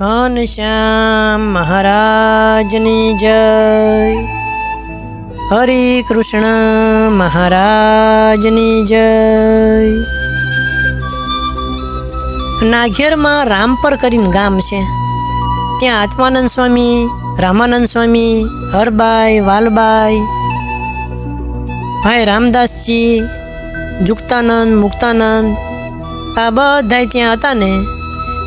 ઘનશ્યામ મહારાજની જય. હરે કૃષ્ણ મહારાજની જય. નાઘેરમાં રામપર કરીને ગામ છે. ત્યાં આત્માનંદ સ્વામી, રામાનંદ સ્વામી, હરબાઈ, વાલબાઈ, ભાઈ રામદાસજી જુક્તાનંદ મુક્તાનંદ, આ બધાય ત્યાં હતા ને.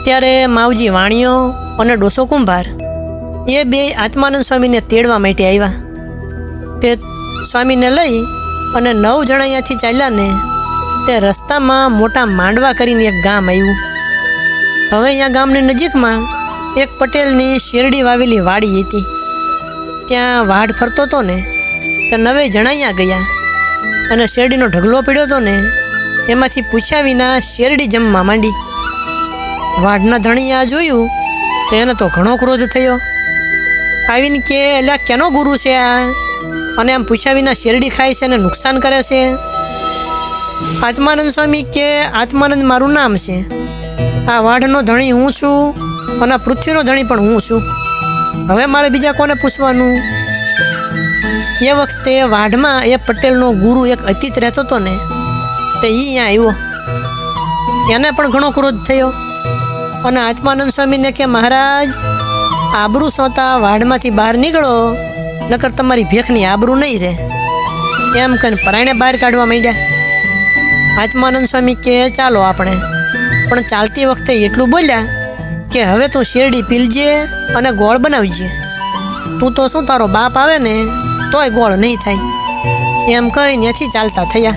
ત્યારે માવજી વાણિયો અને ડોસો કુંભાર, એ બે આત્માનંદ સ્વામીને તેડવા માટે આવ્યા. તે સ્વામીને લઈ અને નવ જણા અહીંયાથી ચાલ્યા તે રસ્તામાં મોટા માંડવા કરીને એક ગામ આવ્યું. હવે અહીંયા ગામની નજીકમાં એક પટેલની શેરડી વાવેલી વાડી હતી. ત્યાં વાડ ફરતો હતો ને તો નવે જણાયા ગયા અને શેરડીનો ઢગલો પડ્યો હતો ને, એમાંથી પૂછ્યા વિના શેરડી જમવા માંડી. વાઢના ધણીએ આ જોયું, તો એને તો ઘણો ક્રોધ થયો. આવીને કે એટલે કેનો ગુરુ છે આ? અને આમ પૂછ્યા વિના શેરડી ખાય છે અને નુકસાન કરે છે. આત્માનંદ સ્વામી કે, આત્માનંદ મારું નામ છે. આ વાઢનો ધણી હું છું અને પૃથ્વીનો ધણી પણ હું છું. હવે મારે બીજા કોને પૂછવાનું? એ વખતે વાઢમાં એ પટેલનો ગુરુ એક અતીત રહેતો હતો ને, તે એ અહીંયા આવ્યો. એને પણ ઘણો ક્રોધ થયો. અને આત્માનંદ સ્વામીને કે, મહારાજ, આબરૂ સોતા વાડમાંથી બહાર નીકળો, નકર તમારી ભેખની આબરૂ નહીં રહે. એમ કહીને પરાયણે બહાર કાઢવા માંડ્યા. આત્માનંદ સ્વામી કે, ચાલો આપણે. પણ ચાલતી વખતે એટલું બોલ્યા કે, હવે તું શેરડી પીલજે અને ગોળ બનાવજે. તું તો શું તારો બાપ આવે ને, તોય ગોળ નહીં થાય. એમ કહી એથી ચાલતા થયા.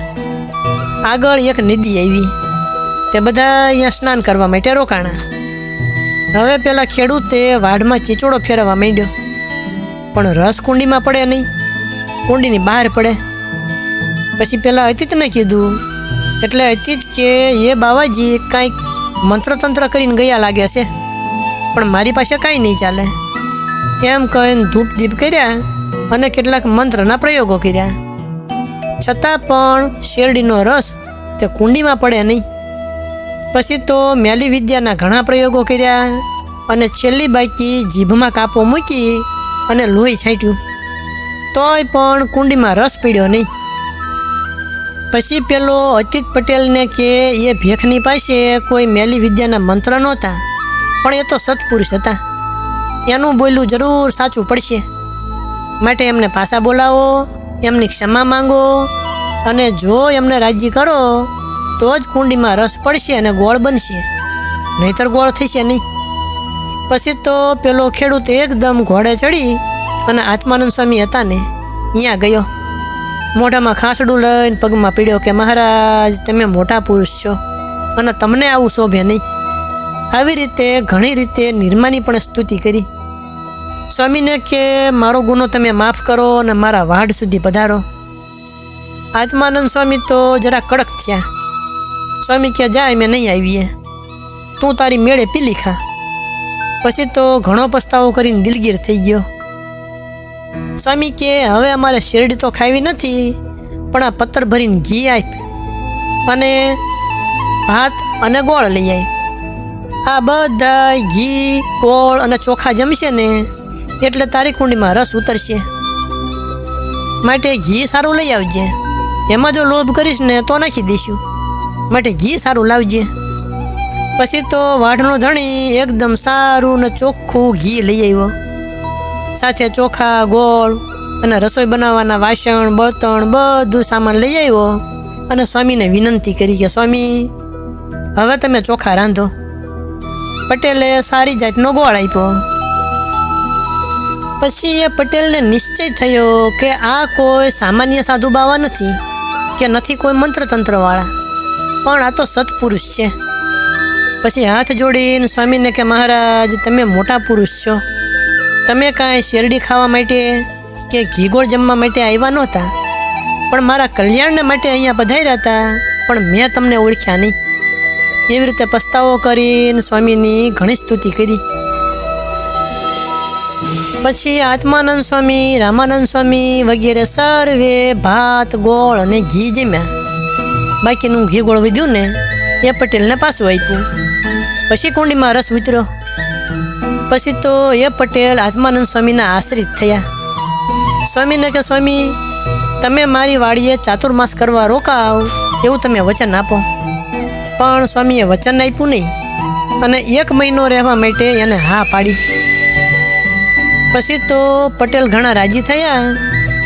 આગળ એક નદી આવી. તે બધા અહીંયા સ્નાન કરવા માટે રોકાણા. હવે પેલા ખેડૂતે વાઢમાં ચીચોડો ફેરવવા માંડ્યો. પણ રસ કુંડીમાં પડે નહીં. કુંડીની બહાર પડે. પછી પેલા અતિતને કીધું, એટલે અતિત કે એ બાવાજી કાંઈક મંત્રતંત્ર કરીને ગયા લાગે છે. પણ મારી પાસે કાંઈ નહીં ચાલે. એમ કહીને ધૂપ દીપ કર્યા અને કેટલાક મંત્રના પ્રયોગો કર્યા. છતાં પણ શેરડીનો રસ તે કુંડીમાં પડે નહીં. પછી તો મેલી વિદ્યાના ઘણા પ્રયોગો કર્યા અને છેલ્લી બાકી જીભમાં કાપો મૂકી અને લોહી છાંટ્યું. તોય પણ કુંડીમાં રસ પીડ્યો નહીં. પછી પેલો અતિત પટેલને કે એ ભેખની પાસે કોઈ મેલી વિદ્યાના મંત્ર નહોતા, પણ એ તો સત્પુરુષ હતા. એનું બોલ્યું જરૂર સાચું પડશે. માટે એમને પાછા બોલાવો, એમની ક્ષમા માંગો અને જો એમને રાજી કરો તો જ કુંડીમાં રસ પડશે અને ગોળ બનશે. નહીતર ગોળ થશે નહીં. પછી તો પેલો ખેડૂત એકદમ ઘોડે ચડી અને આત્માનંદ સ્વામી હતા ને અહીંયા ગયો. મોઢામાં ખાસડું લઈને પગમાં પીડ્યો કે, મહારાજ, તમે મોટા પુરુષ છો અને તમને આવું શોભે નહીં. આવી રીતે ઘણી રીતે નિર્માની પણ સ્તુતિ કરી. સ્વામીને કે, મારો ગુનો તમે માફ કરો અને મારા વાડ સુધી પધારો. આત્માનંદ સ્વામી તો જરા કડક થયા. સ્વામી કહે જાય મેં નહીં આવીએ. તું તારી મેળે પીલી ખા. પછી તો ઘણો પસ્તાવો કરીને દિલગીર થઈ ગયો. સ્વામી કે હવે અમારે શેરડી તો ખાવી નથી, પણ આ પત્તર ભરીને ઘી આપ અને ભાત અને ગોળ લઈ આવી આ બધા ઘી, ગોળ અને ચોખા જમશે ને, એટલે તારી કુંડીમાં રસ ઉતરશે. માટે ઘી સારું લઈ આવજે. એમાં જો લોભ કરીશ ને, તો નાખી દઈશું. માટે ઘી સારું લાવજે. પછી તો વાઢનો ધણી એકદમ સારું ને ચોખ્ખું ઘી લઈ આવ્યો. સાથે ચોખા, ગોળ અને રસોઈ બનાવવાના વાસણ, બળતણ બધું સામાન લઈ આવ્યો અને સ્વામીને વિનંતી કરી કે, સ્વામી, હવે તમે ચોખા રાંધો. પટેલે સારી જાતનો ગોળ આપ્યો. પછી એ પટેલને નિશ્ચય થયો કે આ કોઈ સામાન્ય સાધુ બાવા નથી, કે નથી કોઈ મંત્રતંત્રવાળા. પણ આ તો સત્પુરુષ છે. પછી હાથ જોડીને સ્વામીને કે, મહારાજ, તમે મોટા પુરુષ છો. તમે કાંઈ શેરડી ખાવા માટે કે ઘી ગોળ જમવા માટે આવ્યા નહોતા? પણ મારા કલ્યાણને માટે અહીંયા પધાર્યા હતા. પણ મેં તમને ઓળખ્યા નહીં. એવી રીતે પસ્તાવો કરીને સ્વામીની ઘણી સ્તુતિ કરી. પછી આત્માનંદ સ્વામી, રામાનંદ સ્વામી વગેરે સર્વે ભાત, ગોળ અને ઘી જમ્યા. બાકીનું ઘી ગોળ વધ્યું ને એ પટેલને પાછું આપ્યું. પછી કુંડીમાં રસ ઉતર્યો પછી તો એ પટેલ આત્માનંદ સ્વામીના આશ્રિત થયા. સ્વામીને કે, સ્વામી, તમે મારી વાડીએ ચાતુર્માસ કરવા રોકાવ એવું તમે વચન આપો. પણ સ્વામીએ વચન આપ્યું નહીં અને એક મહિનો રહેવા માટે એને હા પાડી. પછી તો પટેલ ઘણા રાજી થયા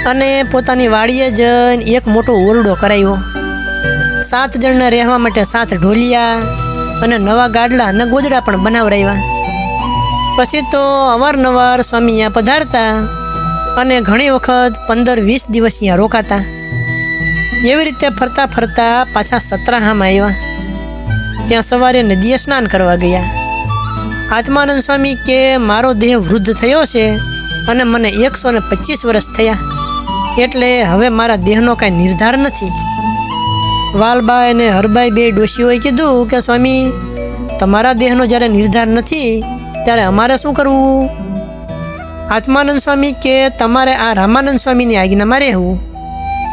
અને પોતાની વાડીએ જઈને એક મોટો ઓરડો કરાવ્યો સાત જણના રહેવા માટે સાત ઢોલિયા અને નવા ગાડલા અને ગોદડા પણ બનાવરાવ્યા પછી તો અવારનવાર સ્વામી પધારતા અને ઘણી વખત પંદર વીસ દિવસ અહીંયા રોકાતા. એવી રીતે ફરતા ફરતા પાછા સત્રાહામાં આવ્યા. ત્યાં સવારે નદીએ સ્નાન કરવા ગયા. આત્માનંદ સ્વામી કે, મારો દેહ વૃદ્ધ થયો છે અને મને એકસો ને પચીસ વર્ષ થયા. એટલે હવે મારા દેહનો કાંઈ નિર્ધાર નથી. વાલબાઈ અને હરબાઈ બે ડોશીઓએ કીધું કે, સ્વામી, તમારા દેહનો જ્યારે નિર્ધાર નથી, ત્યારે અમારે શું કરવું? આત્માનંદ સ્વામી કે, તમારે આ રામાનંદ સ્વામીની આજ્ઞામાં રહેવું?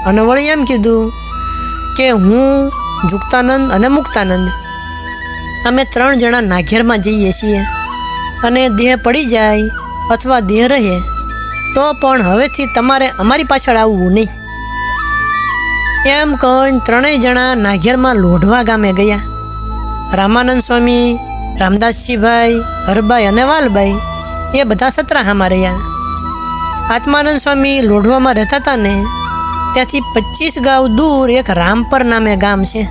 અને વળી એમ કીધું કે, હું જુક્તાનંદ અને મુક્તાનંદ. અમે ત્રણ જણા નાઘેરમાં જઈએ છીએ અને દેહ પડી જાય અથવા દેહ રહે, તો પણ હવેથી તમારે અમારી પાછળ આવવું નહીં. એમ કહીને ત્રણેય જણા નાઘેરમાં લોઢવા ગામે ગયા. રામાનંદ સ્વામી, રામદાસજીભાઈ, હરભાઈ અને વાલભાઈ એ બધા સત્રાહામાં રહ્યા. આત્માનંદ સ્વામી લોઢવામાં રહેતા હતા ને, ત્યાંથી પચીસ ગાંવ દૂર એક રામપર નામે ગામ છે.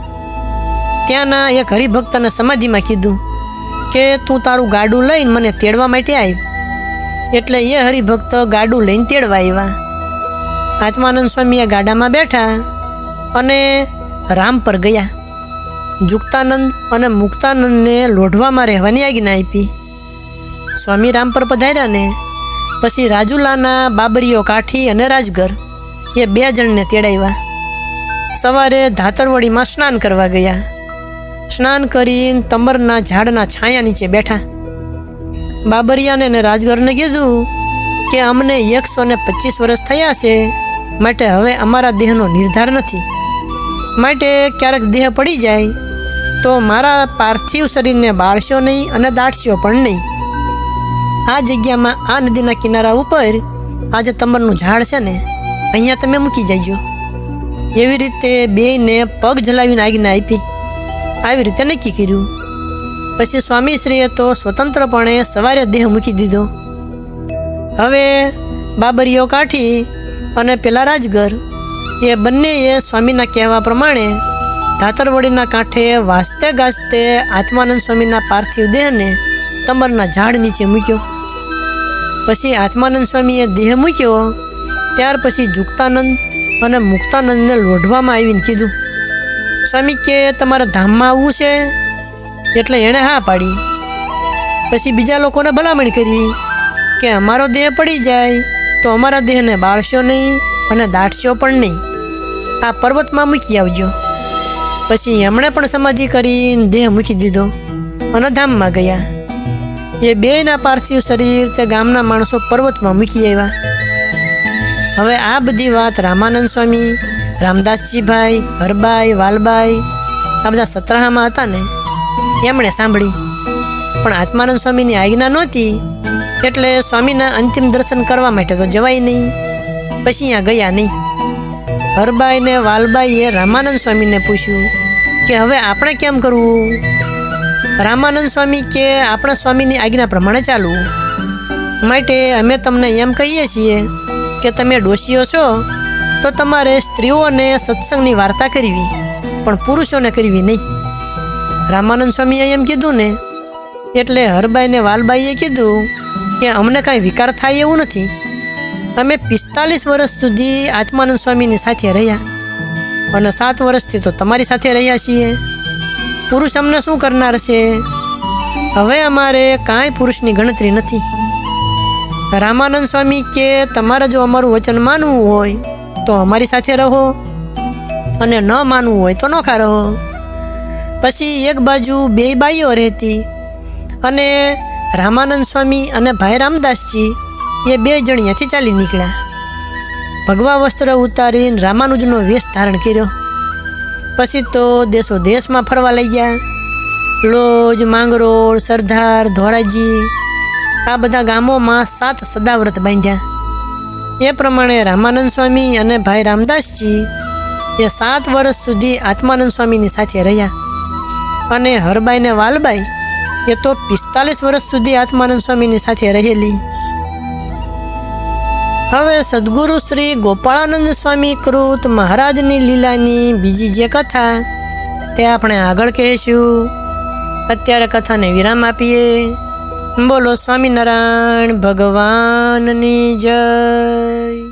ત્યાંના એક હરિભક્તને સમાધિમાં કીધું કે, તું તારું ગાડું લઈને મને તેડવા માટે આવ એટલે એ હરિભક્ત ગાડું લઈને તેડવા આવ્યા. આત્માનંદ સ્વામી એ ગાડામાં બેઠા અને રામ પર ગયા. જુક્તાનંદ અને મુક્તાનંદને લોઢવામાં રહેવાની આજ્ઞા આપી. સ્વામી રામ પર પધાર્યા ને પછી રાજુલાના બાબરીઓ કાઠી અને રાજગર એ બે જણને તેડાવ્યા. સવારે ધાતરવડીમાં સ્નાન કરવા ગયા. સ્નાન કરીને તમરના ઝાડના છાયા નીચે બેઠા. બાબરિયાને અને રાજગરને કીધું કે અમને એકસો ને પચીસ વર્ષ થયા છે, માટે હવે અમારા દેહનો નિર્ધાર નથી. માટે ક્યારેક દેહ પડી જાય, તો મારા પાર્થિવ શરીરને બાળશો નહીં અને દાટશો પણ નહીં. આ જગ્યામાં, આ નદીના કિનારા ઉપર, આજે તમરનું ઝાડ છે ને, અહીંયા તમે મૂકી જઈજો એવી રીતે બેયને પગ જલાવીને આજ્ઞા આપી. આવી રીતે નક્કી કર્યું. પછી સ્વામીશ્રીએ તો સ્વતંત્રપણે સવારે દેહ મૂકી દીધો. હવે બાબરીઓ કાઠી અને પેલા રાજગર એ બંનેએ સ્વામીના કહેવા પ્રમાણે ધાતરવડીના કાંઠે વાસતે ગાજતે આત્માનંદ સ્વામીના પાર્થિવ દેહને તમરના ઝાડ નીચે મૂક્યો. પછી આત્માનંદ સ્વામીએ દેહ મૂક્યો, ત્યાર પછી જુક્તાનંદ અને મુક્તાનંદને લોઢવામાં આવીને કીધું, સ્વામી કે તમારા ધામમાં આવવું છે? એટલે એણે હા પાડી. પછી બીજા લોકોને ભલામણ કરી કે અમારો દેહ પડી જાય તો અમારા દેહને બાળશો નહીં અને દાટશો પણ નહીં. આ પર્વતમાં મૂકી આવજો. પછી એમણે પણ સમાધિ કરીને દેહ મૂકી દીધો. અને ધામમાં ગયા. એ બેયના પાર્થિવ શરીર તે ગામના માણસો પર્વતમાં મૂકી આવ્યા. હવે આ બધી વાત રામાનંદ સ્વામી, રામદાસજીભાઈ, હરબાઈ, વાલબાઈ, આ બધા સત્રાહામાં હતા ને, એમણે સાંભળી. પણ આત્માનંદ સ્વામીની આજ્ઞા નહોતી. એટલે સ્વામીના અંતિમ દર્શન કરવા માટે તો જવાય નહીં. પછી અહીંયા ગયા નહીં. હરબાઈ ને વાલબાઈએ રામાનંદ સ્વામીને પૂછ્યું કે હવે આપણે કેમ કરવું? રામાનંદ સ્વામી કે આપણા સ્વામીની આજ્ઞા પ્રમાણે ચાલવું. માટે અમે તમને એમ કહીએ છીએ કે તમે ડોશીઓ છો, તો તમારે સ્ત્રીઓને સત્સંગની વાર્તા કરવી, પણ પુરુષોને કરવી નહીં. રામાનંદ સ્વામીએ એમ કીધું ને, એટલે હરબાઈ ને વાલબાઈએ કીધું કે અમને કાંઈ વિકાર થાય એવું નથી. અમે પિસ્તાલીસ વર્ષ સુધી આત્માનંદ સ્વામીની સાથે રહ્યા. અને સાત વર્ષથી તો તમારી સાથે રહ્યા છીએ. પુરુષ અમને શું કરનાર છે? હવે અમારે કાંઈ પુરુષની ગણતરી નથી. રામાનંદ સ્વામી કે તમારે જો અમારું વચન માનવું હોય, તો અમારી સાથે રહો. અને ન માનવું હોય તો નોખા રહો. પછી એક બાજુ બે બાઈઓ રહેતી. અને રામાનંદ સ્વામી અને ભાઈ રામદાસજી એ બે જણ અહીંયાથી ચાલી નીકળ્યા. ભગવા વસ્ત્ર ઉતારીને રામાનુજનો વેશ ધારણ કર્યો. પછી તો દેશો દેશમાં ફરવા લઈ ગયા. લોજ, માંગરોળ, સરદાર ધોળાજી આ બધા ગામોમાં સાત સદાવ્રત બાંધ્યા. એ પ્રમાણે રામાનંદ સ્વામી અને ભાઈ રામદાસજી એ સાત વર્ષ સુધી આત્માનંદ સ્વામીની સાથે રહ્યા. અને હરબાઈ ને વાલબાઈ એ તો પિસ્તાલીસ વર્ષ સુધી આત્માનંદ સ્વામીની સાથે રહેલી. હવે સદગુરુ શ્રી ગોપાળાનંદ સ્વામી કૃત મહારાજની લીલાની બીજી જે કથા, તે આપણે આગળ કહેશું. અત્યારે કથાને વિરામ આપીએ. બોલો સ્વામિનારાયણ ભગવાનની જય.